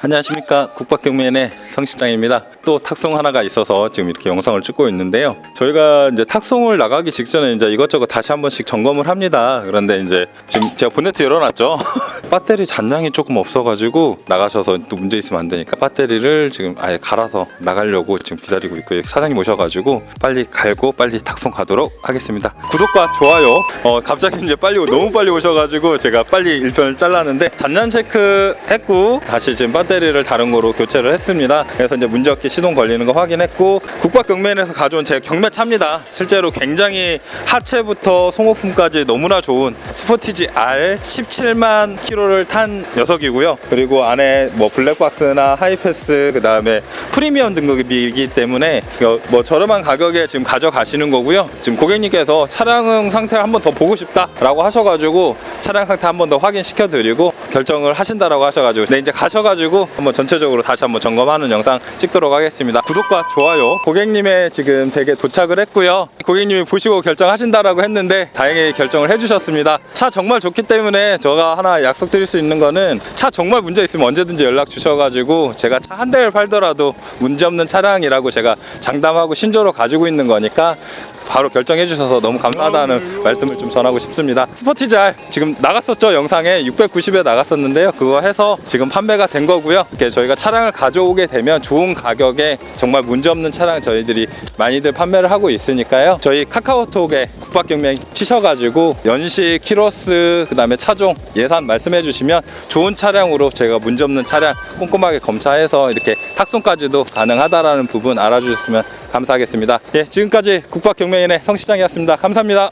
안녕하십니까 국박경매인의 성실장입니다. 또 탁송 하나가 있어서 지금 이렇게 영상을 찍고 있는데요. 저희가 이제 탁송을 나가기 직전에 이제 이것저것 다시 한 번씩 점검을 합니다. 그런데 이제 지금 제가 본네트 열어놨죠. 배터리 잔량이 조금 없어가지고 나가셔서 또 문제 있으면 안 되니까 배터리를 지금 아예 갈아서 나가려고 지금 기다리고 있고요. 사장님 오셔가지고 빨리 갈고 빨리 탁송 가도록 하겠습니다. 구독과 좋아요. 어 갑자기 이제 빨리 오- 너무 빨리 오셔가지고 제가 빨리 1편을 잘랐는데 잔량 체크 했고 다시 지금 배터리를 다른 거로 교체를 했습니다. 그래서 이제 문제 없게 시동 걸리는 거 확인했고 국밥 경매에서 가져온 제 경매 차입니다. 실제로 굉장히 하체부터 송호품까지 너무나 좋은 스포티지 R 17만 킬로 를 탄 녀석이고요. 그리고 안에 뭐 블랙박스나 하이패스 그 다음에 프리미엄 등급이기 때문에 뭐 저렴한 가격에 지금 가져가시는 거고요. 지금 고객님께서 차량 상태를 한번 더 보고 싶다라고 하셔가지고 차량 상태 한번 더 확인시켜 드리고 결정을 하신다라고 하셔가지고 네 이제 가셔가지고 한번 전체적으로 다시 한번 점검하는 영상 찍도록 하겠습니다. 구독과 좋아요. 고객님의 지금 댁에 도착을 했고요. 고객님이 보시고 결정하신다라고 했는데 다행히 결정을 해주셨습니다. 차 정말 좋기 때문에 제가 하나 약속 드릴 수 있는 거는 차 정말 문제 있으면 언제든지 연락 주셔가지고 제가 차 한 대를 팔더라도 문제 없는 차량이라고 제가 장담하고 신조로 가지고 있는 거니까 바로 결정해 주셔서 너무 감사하다는 말씀을 좀 전하고 싶습니다. 스포티지 R 지금 나갔었죠 영상에 690에 나갔었는데요. 그거 해서 지금 판매가 된 거고요. 이렇게 저희가 차량을 가져오게 되면 좋은 가격에 정말 문제 없는 차량 저희들이 많이들 판매를 하고 있으니까요. 저희 카카오톡에 국밥경매 치셔가지고 연식, 키로스, 그다음에 차종 예산 말씀해 주시면 좋은 차량으로 저희가 문제 없는 차량 꼼꼼하게 검사해서 이렇게 탁송까지도 가능하다라는 부분 알아주셨으면 감사하겠습니다. 예, 지금까지 국밥경매인의 성시장이었습니다. 감사합니다.